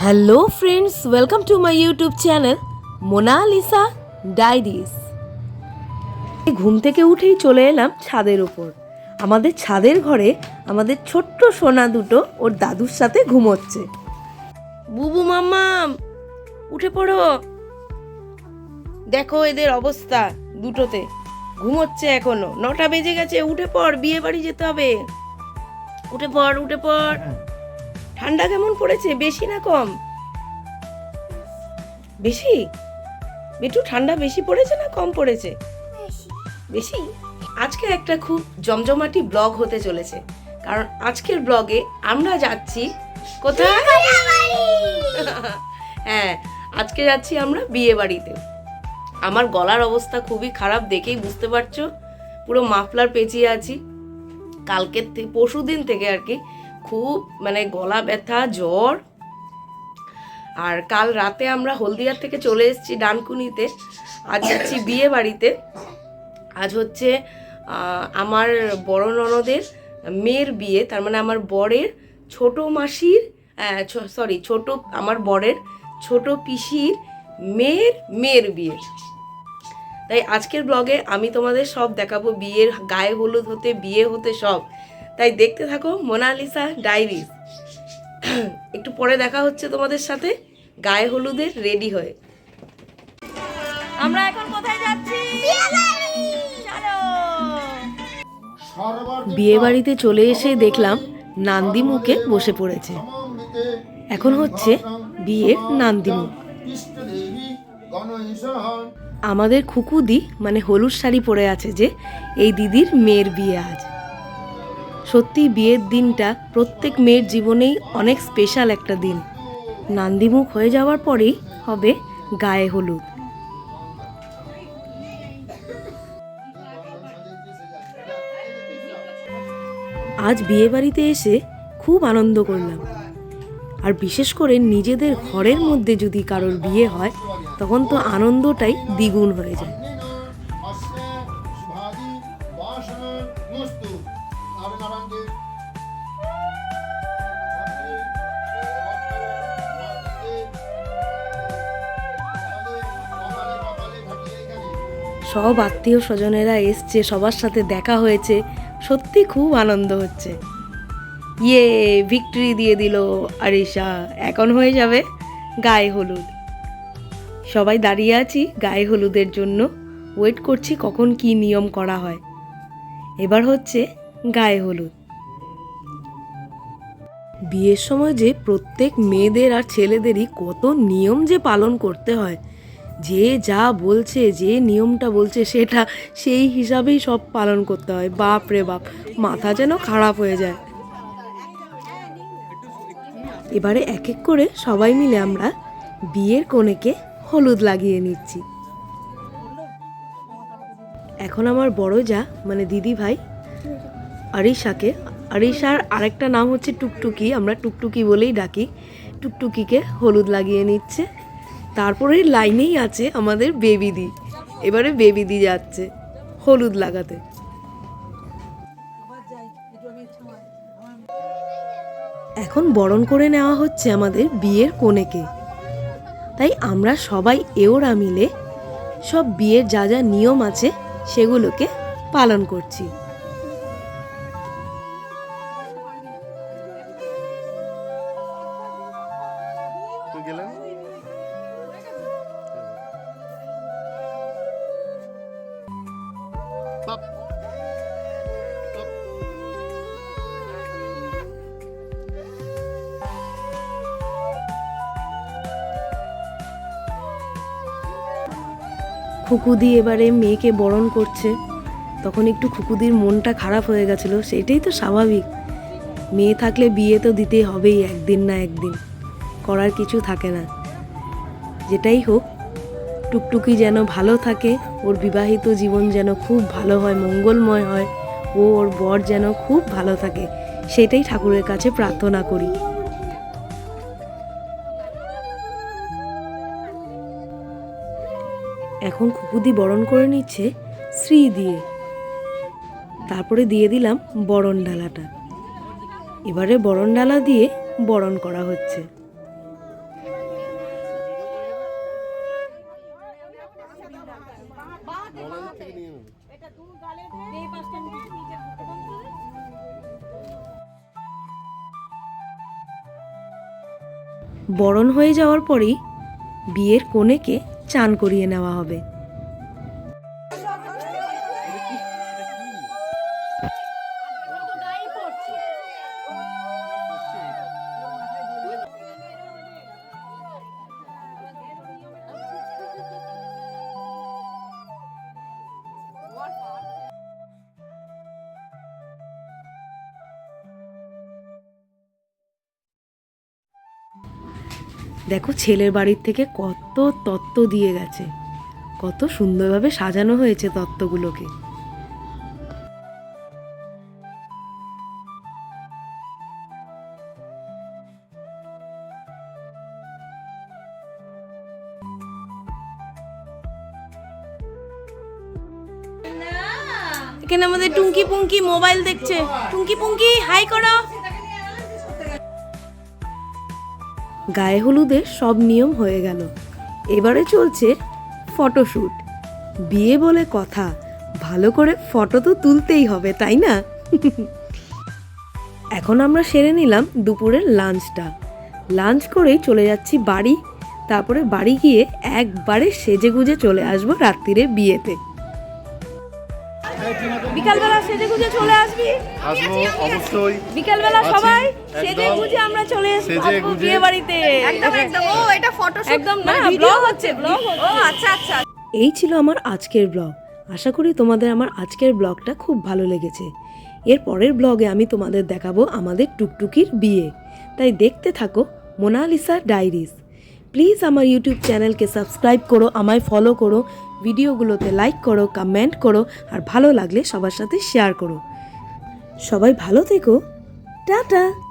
Hello friends welcome to my YouTube channel Monalisa diaries ঘুম থেকে উঠেই চলে এলাম ছাদের ওপর আমাদের ছাদের ঘরে আমাদের ছোট্ট সোনা দুটো ওর দাদুর সাথে ঘুমোচ্ছে। বুবু মাম্মাম উঠে পড়ো। দেখো এদের অবস্থা দুটোতে। ঘুমোচ্ছে এখনও। নটা বেজে গেছে উঠে পড় বিয়ে বাড়ি যেতে হবে। উঠে পড় উঠে পড়। ঠান্ডা কেমন পড়েছে? বেশি না কম? বেশি? বেটু ঠান্ডা বেশি পড়েছে না কম পড়েছে? বেশি। আজকে একটা খুব জমজমাটি ব্লগ হতে চলেছে। কারণ আজকের ব্লগে আমরা যাচ্ছি কোথায়? হ্যাঁ আজকে যাচ্ছি আমরা বিয়ে বাড়িতে আমার গলার অবস্থা খুবই খারাপ দেখেই বুঝতে পারছ। পুরো মাফলার পেঁচিয়ে আছি। কালকের থেকে পরশু দিন থেকে আর কি খুব মানে গলা ব্যথা, জ্বর। আর কাল রাতে আমরা হলদিয়ার থেকে চলে এসেছি ডানকুনিতে। আজ যাচ্ছি বিয়ে বাড়িতে। আজ হচ্ছে আমার বড় ননদের মেয়ের বিয়ে, তার মানে আমার বরের ছোট মাসির সরি ছোট, আমার বরের ছোট পিসির মেয়ের মেয়ের বিয়ে। তাই আজকের ব্লগে আমি তোমাদের সব দেখাবো, বিয়ের গায়ে হলুদ হতে, বিয়ে হতে সব। তাই দেখতে থাকো মোনালিসা ডায়েরিজ একটু পরে দেখা হচ্ছে তোমাদের সাথে গায়ে হলুদের রেডি হয়ে। আমরা এখন কোথায় যাচ্ছি? বিয়ে বাড়িতে চলে এসে দেখলাম নান্দিমুখে বসে পড়েছে। এখন হচ্ছে বিয়ের নান্দিমুখ আমাদের খুকুদি মানে হলুদ শাড়ি পরে আছে যে এই দিদির মেয়ের বিয়ে আজ। সত্যি বিয়ের দিনটা প্রত্যেক মেয়ের জীবনেই অনেক স্পেশাল একটা দিন। নান্দিমুখ হয়ে যাওয়ার পরেই হবে গায়ে হলুদ। আজ বিয়ে বাড়িতে এসে খুব আনন্দ করলাম। আর বিশেষ করে নিজেদের ঘরের মধ্যে যদি কারোর বিয়ে হয়, তখন তো আনন্দটাই দ্বিগুণ হয়ে যায়। সব আত্মীয় স্বজনেরা এসছে, সবার সাথে দেখা হয়েছে। সত্যি খুব আনন্দ হচ্ছে। ইয়ে ভিক্টরি দিয়ে দিল আরিশা। এখন হয়ে যাবে গায়ে হলুদ। সবাই দাঁড়িয়ে আছি গায়ে হলুদের জন্য। ওয়েট করছি কখন কি নিয়ম করা হয়। এবার হচ্ছে গায়ে হলুদ। বিয়ের সময় যে প্রত্যেক মেয়েদের আর ছেলেদেরই কত নিয়ম যে পালন করতে হয় যে যা বলছে, যে নিয়মটা বলছে, সেটা সেই হিসাবেই সব পালন করতে হয়। বাপ রে বাপ, মাথা যেন খারাপ হয়ে যায়। এবারে এক এক করে সবাই মিলে আমরা বিয়ের কনেকে হলুদ লাগিয়ে নিচ্ছি। এখন আমার বড় যা মানে দিদি ভাই, আরিশাকে, আরিশার আরেকটা নাম হচ্ছে টুকটুকি, আমরা টুকটুকি বলেই ডাকি। টুকটুকিকে হলুদ লাগিয়ে নিচ্ছে। তারপরে লাইনেই আছে আমাদের বেবিদি এবারে বেবিদি যাচ্ছে, হলুদ লাগাতে। এখন বরণ করে নেওয়া হচ্ছে আমাদের বিয়ের কনেকে। তাই আমরা সবাই এওরা মিলে সব বিয়ের যা যা নিয়ম আছে সেগুলোকে পালন করছি। খুকুদি এবারে মেয়েকে বরণ করছে। তখন একটু খুকুদির মনটা খারাপ হয়ে গেছিল সেটাই তো স্বাভাবিক। মেয়ে থাকলে বিয়ে তো দিতেই হবেই একদিন না একদিন, করার কিছু থাকে না। যেটাই হোক, টুকটুকি যেন ভালো থাকে, ওর বিবাহিত জীবন যেন খুব ভালো হয়, মঙ্গলময় হয়, ও ওর বর যেন খুব ভালো থাকে, সেটাই ঠাকুরের কাছে প্রার্থনা করি। এখন খুকুদি বরণ করে নিচ্ছে শ্রী দিয়ে। তারপরে দিয়ে দিলাম বরণ ডালাটা। এবারে বরণ ডালা দিয়ে বরণ করা হচ্ছে। বরণ হয়ে যাওয়ার পরেই বিয়ের কোণেকে চান করিয়ে নেওয়া হবে। দেখো ছেলের বাড়ির থেকে কত তত্ত্ব দিয়ে গেছে। কত সুন্দরভাবে সাজানো হয়েছে তত্ত্বগুলোকে। এখানে আমাদের টুঙ্কি পুঙ্কি মোবাইল দেখছে। টুঙ্কি পুঙ্কি, হাই করো। গায়ে হলুদের সব নিয়ম হয়ে গেল। এবারে চলছে ফটোশ্যুট বিয়ে বলে কথা, ভালো করে ফটো তো তুলতেই হবে, তাই না? এখন আমরা সেরে নিলাম দুপুরের লাঞ্চটা। লাঞ্চ করেই চলে যাচ্ছি বাড়ি, তারপরে বাড়ি গিয়ে একবারে সেজে গুজে চলে আসব রাত্রিরে বিয়েতে। বিকালবেলা সেজে গুজে চলে আসবি? আসব অবশ্যই। বিকালবেলা সবাই সেজে গুজে আমরা চলে আসব বিয়ে বাড়িতে। একদম একদম। ও এটা ফটো একদম না ব্লগ হচ্ছে ব্লগ ও আচ্ছা আচ্ছা। এই ছিল আমার আজকের ব্লগ আশা করি তোমাদের আমার আজকের ব্লগটা খুব ভালো লেগেছে। এর পরের ব্লগে আমি তোমাদের দেখাবো আমাদের টুকটুকির বিয়ে। তাই দেখতে থাকো মোনালিসা ডায়েরিজ। প্লিজ আমার ইউটিউব চ্যানেলকে সাবস্ক্রাইব করো, আমায় ফলো করো, ভিডিওগুলোতে লাইক করো কমেন্ট করো, আর ভালো লাগলে সবার সাথে শেয়ার করো। সবাই ভালো থেকো। টাটা!